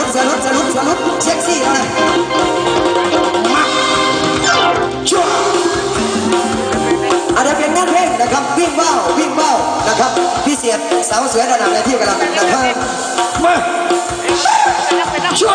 รุปสรุดสรุดสรุดเซ็กซี่เลยมาชัวอันนี้เป็นงานเพลงนะครับวิ่งเบ้าวิ่งเบ้านะครับพิเศษสาวสวยระดับในที่กำลังนะครับมาชัว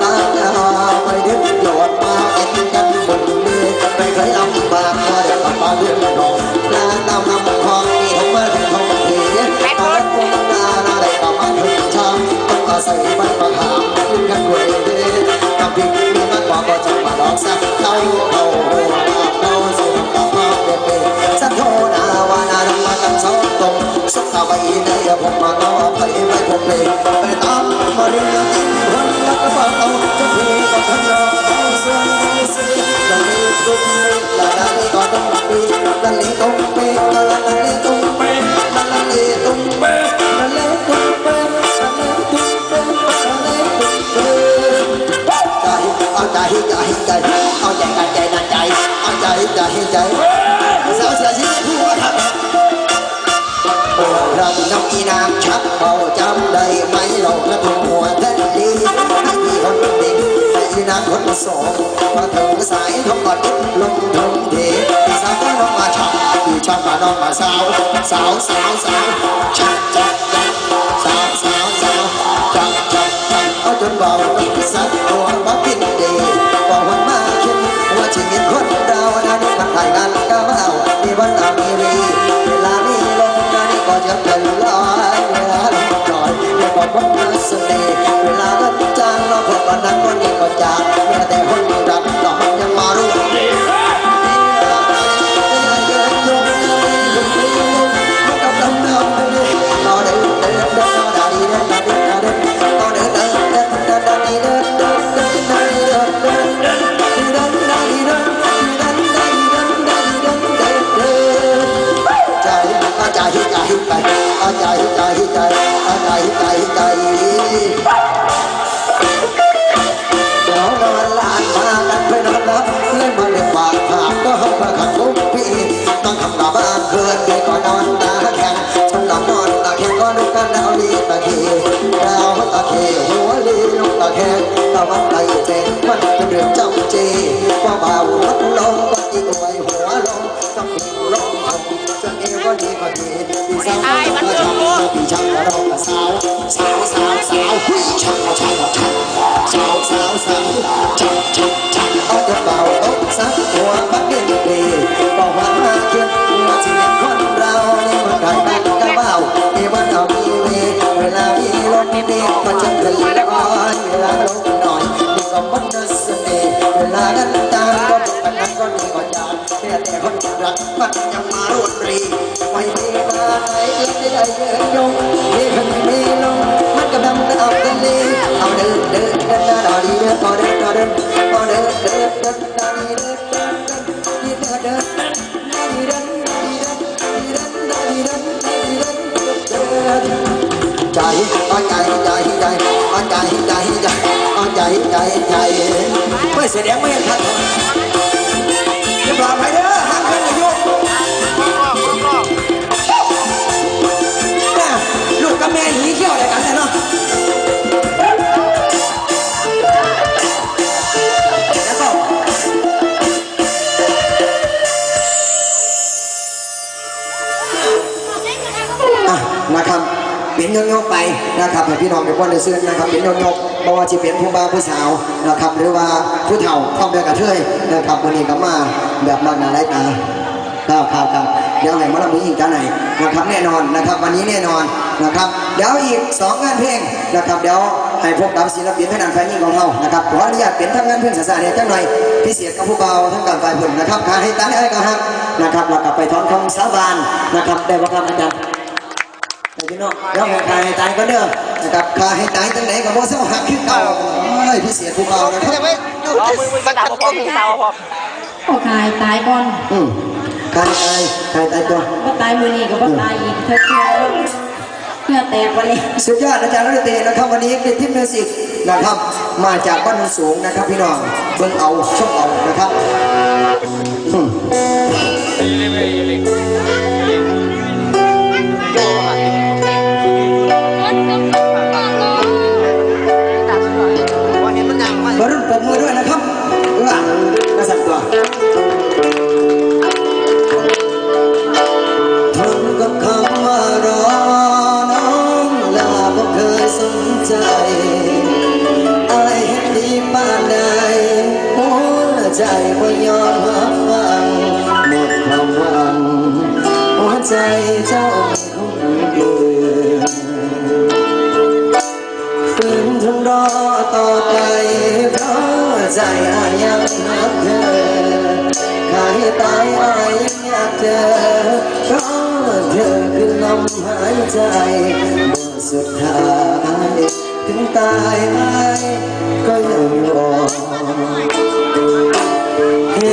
ำต้องอาศัยใบมะขามขึ้นกันด้วยกับพริกมีมันบอกก็จะมาลองสักเต้าเอาหัวเราสิกับพ่อเป็นสัทโทนาวานารรมกันสองตรงสุขไปในผมมาก็ไปไม่ผมเลยไปตามมาเรียนคนรักก็ฟังเอาจะพีก็ทันรอส่วนนี้สิละนี้ตุ้มละละนี้ก็ต้องปีละนี้ตุ้ เอาใจใจใจสาวเสียชีวิตผู้ว่าครับโอ้เราน้องอีนางชักเบาจำได้ไหมหลอกและทุ่หัว เรีย ข็งตะวันไหลเจนมันเป็นเรื่องจำจีว่าเบาลัดลงก็ตีอวยหัวลงต้องปีลงทงจนเอวก็ดีก็ดีพี่สาวก็ชอบพี่ช่างก็ร้องสาวสาวสาวสาว ใจใจใจใจเอาใจใจใจใจใจใจไม่แสดงไม่เห็นทันเรียบร้อยไปเด้ ยกๆไปนะครับให้พี่น้องทุกคนได้ซื้อนะครับเป็นโยกๆบ่ว่าจะเป็นผู้บ่าวผู้สาวนะครับหรือว่าผู้เฒ่าพร้อมเดียวกับเทยนะครับวันนี้ก็มาแบบมากหนาไรตาครับครับครับเดี๋ยวให้มาลำมืออีกกันไหนนะครับแน่นอนนะครับวันนี้แน่นอนนะครับเดี๋ยวอีกสองงานเพลงนะครับเดี๋ยวให้พบกับศิลปินทางด้านแฟนยิ่งของเรานะครับขออนุญาตเป็นทางงานเพลงสาสาเนี่ยจังหน่อยพิเศษกับผู้เบาทั้งการฝ่ายผลนะครับขาให้ตายไอ้ก็ฮักนะครับแล้วกลับไปท้องคำสาบานนะครับได้บ่ครับอาจารย์ แต่พี่น้องเดี๋ยวให้ขาให้ตายก็เด้อนะครับขาให้ตายจังไหนก็บ่เศร้าหักคือเก่าโอ้ยพิเศษผู้เบานะครับโอ้ตายตายก่อนอืมขาให้ตายขาให้ตายตัวก็ตายมือนี้ก็บ่ตายอีกเธอเชื่อเพื่อแตกวันนี้สุดยอดอาจารย์รัตตีนะครับวันนี้เป็นทิพมิวสิกนะครับ มาจากบ้านโนนสูงนะครับพี่น้องเบิ่งเอาชมเอานะครับ ใจบ่ยอมรับฟังหมดความหวังหัวใจเจ้ามีคนอื่นฝืนทนรอต่อไปเพราะใจอายังรักเธอใครตายอายยังอยากเจอเพราะเธอคือลมหายใจมาสุดท้าย ถึงตายอ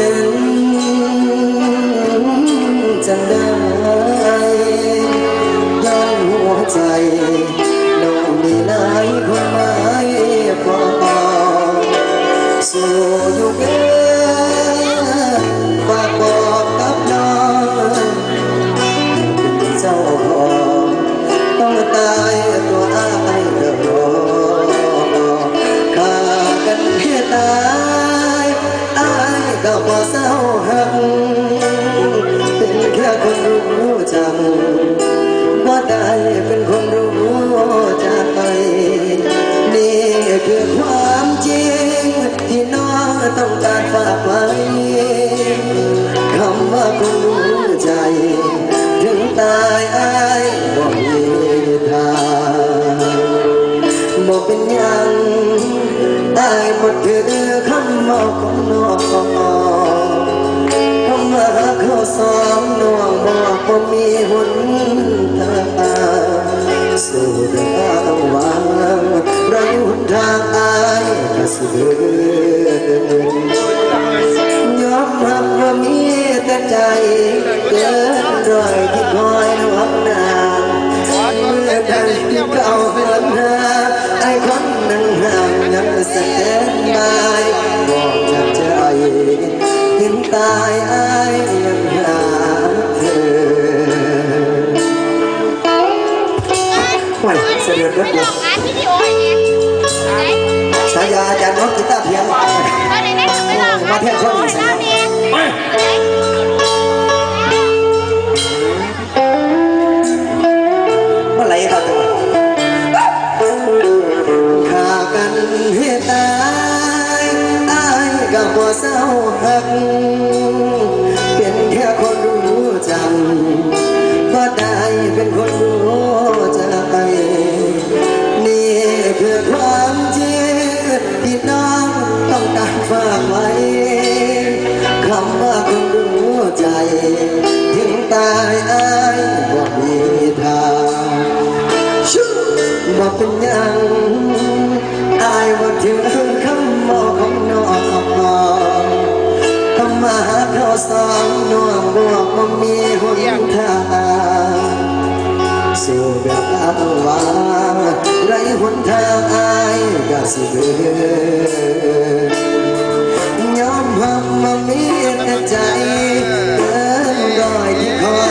ายหมดคือคำบอกของน้องคำว่าเขาสองน้องบอกว่ามีหนทางสู่ทางวางไรหนทางอายก็สิเดินยอมรับว่ามีแต่ใจเกินรอยที่คอยหวังนานเมื่อดังที่เก่าเหินหาไอ้คนนั่งห่างยังสแต นายบอกจากใจ เห็นตายอายยังหาเธอห่วยเสด็จรถเดียวสายาอาจารย์น้องกีตาร์เพียงมาเที่ยวชมอีกสักครั้งเมื่อไหร่ครับจังหวะฆ่ากันให้ตาย บ่เศร้าหัก เป็นแค่คนรู้จักก็ได้เป็นคนรู้ใจนี่คือความจริงที่น้องต้องการฝากไว้ คำว่าคนรู้ใจ ถึงตายอายบ่มีทางชูบ่เป็นยังอายว่าถึง มาเข้าสองน่วงบวกบ่มีหนทางสู่แบบอับวาไรหนทางอายกะสิเบืยอมหักมามีแต่ใจ